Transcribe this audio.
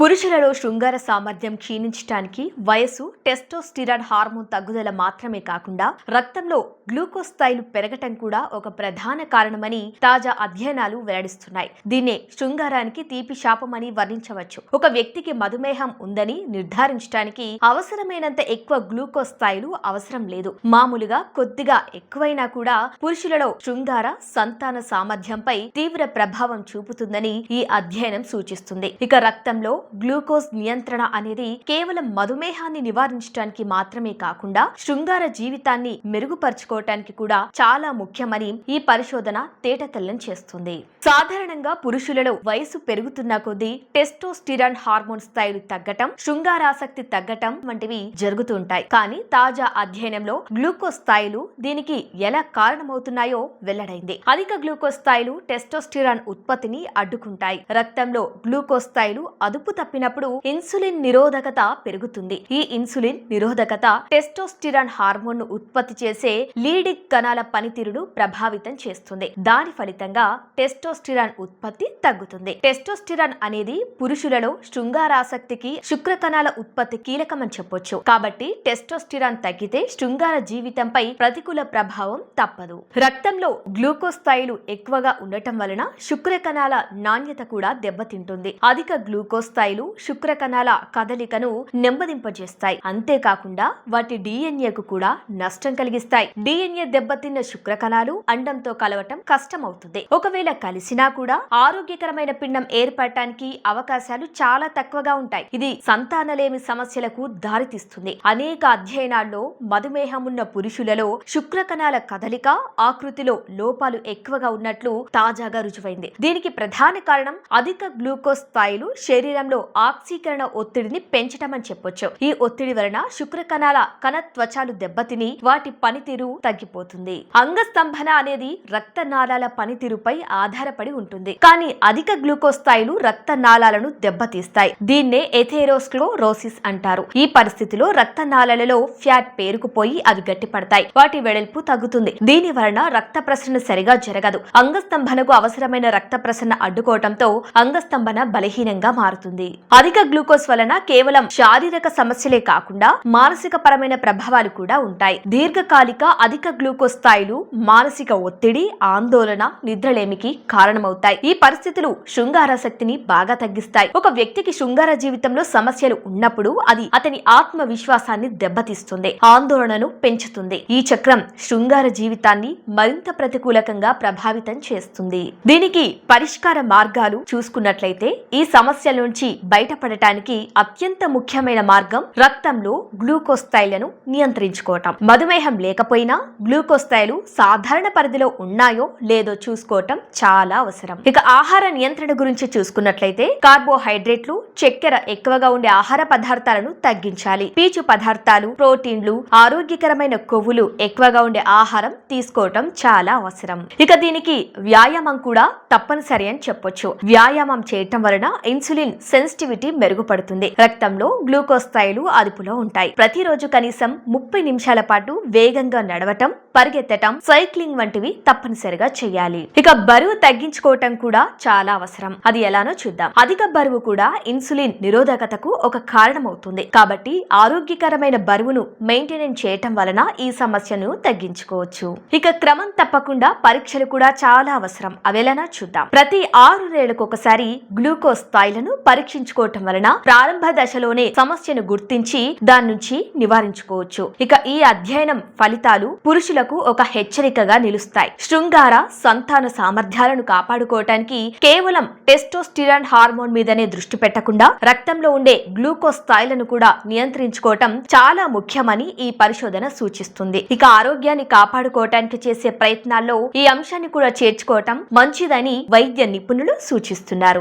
పురుషులలో శృంగార సామర్థ్యం క్షీణించడానికి వయసు టెస్టోస్టిరాన్ హార్మోన్ తగ్గుదల మాత్రమే కాకుండా రక్తంలో గ్లూకోజ్ స్థాయిలు పెరగటం కూడా ఒక ప్రధాన కారణమని తాజా అధ్యయనాలు వెల్లడిస్తున్నాయి. దీన్నే శృంగారానికి తీపి శాపమని వర్ణించవచ్చు. ఒక వ్యక్తికి మధుమేహం ఉందని నిర్ధారించడానికి అవసరమైనంత ఎక్కువ గ్లూకోజ్ స్థాయిలు అవసరం లేదు. మామూలుగా కొద్దిగా ఎక్కువైనా కూడా పురుషులలో శృంగార సంతాన సామర్థ్యంపై తీవ్ర ప్రభావం చూపుతుందని ఈ అధ్యయనం సూచిస్తుంది. ఇక రక్తంలో గ్లూకోజ్ నియంత్రణ అనేది కేవలం మధుమేహాన్ని నివారించడానికి మాత్రమే కాకుండా శృంగార జీవితాన్ని మెరుగుపరుచుకోవటానికి కూడా చాలా ముఖ్యమని ఈ పరిశోధన తేటతెల్లం చేస్తుంది. సాధారణంగా పురుషులలో వయసు పెరుగుతున్న కొద్దీ టెస్టోస్టిరాన్ హార్మోన్ స్థాయిలు తగ్గటం శృంగారాసక్తి తగ్గటం వంటివి జరుగుతుంటాయి. కానీ తాజా అధ్యయనంలో గ్లూకోజ్ స్థాయిలు దీనికి ఎలా కారణమవుతున్నాయో వెల్లడైంది. అధిక గ్లూకోజ్ స్థాయిలు టెస్టోస్టిరాన్ ఉత్పత్తిని అడ్డుకుంటాయి. రక్తంలో గ్లూకోజ్ స్థాయిలు అదుపు తప్పినప్పుడు ఇన్సులిన్ నిరోధకత పెరుగుతుంది. ఈ ఇన్సులిన్ నిరోధకత టెస్టోస్టిరాన్ హార్మోన్ను ఉత్పత్తి చేసే లీడిక్ కణాల పనితీరును ప్రభావితం చేస్తుంది. దాని ఫలితంగా టెస్టోస్టిరాన్ ఉత్పత్తి తగ్గుతుంది. టెస్టోస్టిరాన్ అనేది పురుషులలో శృంగారాసక్తికి శుక్ర కణాల ఉత్పత్తి కీలకమని చెప్పొచ్చు. కాబట్టి టెస్టోస్టిరాన్ తగ్గితే శృంగార జీవితంపై ప్రతికూల ప్రభావం తప్పదు. రక్తంలో గ్లూకోజ్ స్థాయిలు ఎక్కువగా ఉండటం వలన శుక్ర కణాల నాణ్యత కూడా దెబ్బతింటుంది. అధిక గ్లూకోజ్ స్థాయిలు శుక్ర కణాల కదలికను నెమ్మదింపజేస్తాయి. అంతేకాకుండా వాటి డిఎన్ఏకు కూడా నష్టం కలిగిస్తాయి. డిఎన్ఏ దెబ్బతిన్న శుక్ర కణాలు అండంతో కలవటం కష్టమవుతుంది. ఒకవేళ కలిసినా కూడా ఆరోగ్యకరమైన పిండం ఏర్పడటానికి అవకాశాలు చాలా తక్కువగా ఉంటాయి. ఇది సంతానలేమి సమస్యలకు దారితీస్తుంది. అనేక అధ్యయనాల్లో మధుమేహం ఉన్న పురుషులలో శుక్ర కణాల కదలిక ఆకృతిలో లోపాలు ఎక్కువగా ఉన్నట్లు తాజాగా రుజువైంది. దీనికి ప్రధాన కారణం అధిక గ్లూకోజ్ స్థాయిలు శరీరం శరీరంలో ఆక్సీకరణ ఒత్తిడిని పెంచటమని చెప్పొచ్చు. ఈ ఒత్తిడి వలన శుక్ర కణాల కణ త్వచాలు దెబ్బతిని వాటి పనితీరు తగ్గిపోతుంది. అంగస్తంభన అనేది రక్త నాళాల పనితీరుపై ఆధారపడి ఉంటుంది. కానీ అధిక గ్లూకోజ్ స్థాయిలు రక్త నాళాలను దెబ్బతీస్తాయి. దీన్నే ఎథేరోస్క్లోరోసిస్ అంటారు. ఈ పరిస్థితిలో రక్త నాళాలలో ఫ్యాట్ పేరుకుపోయి అవి గట్టిపడతాయి. వాటి వెడల్పు తగ్గుతుంది. దీని వలన రక్త ప్రసరణ సరిగా జరగదు. అంగస్తంభనకు అవసరమైన రక్త ప్రసరణ అడ్డుకోవటంతో అంగస్తంభన బలహీనంగా మారుతుంది. అధిక గ్లూకోజ్ వలన కేవలం శారీరక సమస్యలే కాకుండా మానసిక పరమైన ప్రభావాలు కూడా ఉంటాయి. దీర్ఘకాలిక అధిక గ్లూకోజ్ స్థాయిలు మానసిక ఒత్తిడి ఆందోళన నిద్రలేమికి కారణమవుతాయి. ఈ పరిస్థితులు శృంగారాసక్తిని బాగా తగ్గిస్తాయి. ఒక వ్యక్తికి శృంగార జీవితంలో సమస్యలు ఉన్నప్పుడు అది అతని ఆత్మవిశ్వాసాన్ని దెబ్బతీస్తుంది ఆందోళనను పెంచుతుంది. ఈ చక్రం శృంగార జీవితాన్ని మరింత ప్రతికూలకంగా ప్రభావితం చేస్తుంది. దీనికి పరిష్కార మార్గాలు చూసుకున్నట్లయితే ఈ సమస్యల నుంచి బయటపడటానికి అత్యంత ముఖ్యమైన మార్గం రక్తంలో గ్లూకోజ్ స్థాయిలను నియంత్రించుకోవటం. మధుమేహం లేకపోయినా గ్లూకోజ్ స్థాయిలు సాధారణ పరిధిలో ఉన్నాయో లేదో చూసుకోవటం చాలా అవసరం. ఇక ఆహార నియంత్రణ గురించి చూసుకున్నట్లయితే కార్బోహైడ్రేట్లు చక్కెర ఎక్కువగా ఉండే ఆహార పదార్థాలను తగ్గించాలి. పీచు పదార్థాలు ప్రోటీన్లు ఆరోగ్యకరమైన కొవ్వులు ఎక్కువగా ఉండే ఆహారం తీసుకోవటం చాలా అవసరం. ఇక దీనికి వ్యాయామం కూడా తప్పనిసరి అని చెప్పొచ్చు. వ్యాయామం చేయటం వలన ఇన్సులిన్ సెన్సిటివిటీ మెరుగుపడుతుంది. రక్తంలో గ్లూకోజ్ స్థాయిలు అదుపులో ఉంటాయి. ప్రతిరోజు కనీసం ముప్పై నిమిషాల పాటు వేగంగా నడవటం పరిగెత్తటం సైక్లింగ్ వంటివి తప్పనిసరిగా చేయాలి. ఇక బరువు తగ్గించుకోవటం కూడా చాలా అవసరం. అది ఎలానో చూద్దాం. అధిక బరువు కూడా ఇన్సులిన్ నిరోధకతకు ఒక కారణమవుతుంది. కాబట్టి ఆరోగ్యకరమైన బరువును మెయింటైన్ చేయటం వలన ఈ సమస్యను తగ్గించుకోవచ్చు. ఇక క్రమం తప్పకుండా పరీక్షలు కూడా చాలా అవసరం. అవెలనా చూద్దాం. ప్రతి ఆరు నెలలకు ఒకసారి గ్లూకోజ్ స్థాయిలను పరీక్ష పరీక్షించుకోవటం వలన ప్రారంభ దశలోనే సమస్యను గుర్తించి దాని నుంచి నివారించుకోవచ్చు. ఇక ఈ అధ్యయనం ఫలితాలు పురుషులకు ఒక హెచ్చరికగా నిలుస్తాయి. శృంగార సంతాన సామర్థ్యాలను కాపాడుకోవటానికి కేవలం టెస్టోస్టిరాన్ హార్మోన్ మీదనే దృష్టి పెట్టకుండా రక్తంలో ఉండే గ్లూకోజ్ స్థాయిలను కూడా నియంత్రించుకోవటం చాలా ముఖ్యమని ఈ పరిశోధన సూచిస్తుంది. ఇక ఆరోగ్యాన్ని కాపాడుకోవటానికి చేసే ప్రయత్నాల్లో ఈ అంశాన్ని కూడా చేర్చుకోవటం మంచిదని వైద్య నిపుణులు సూచిస్తున్నారు.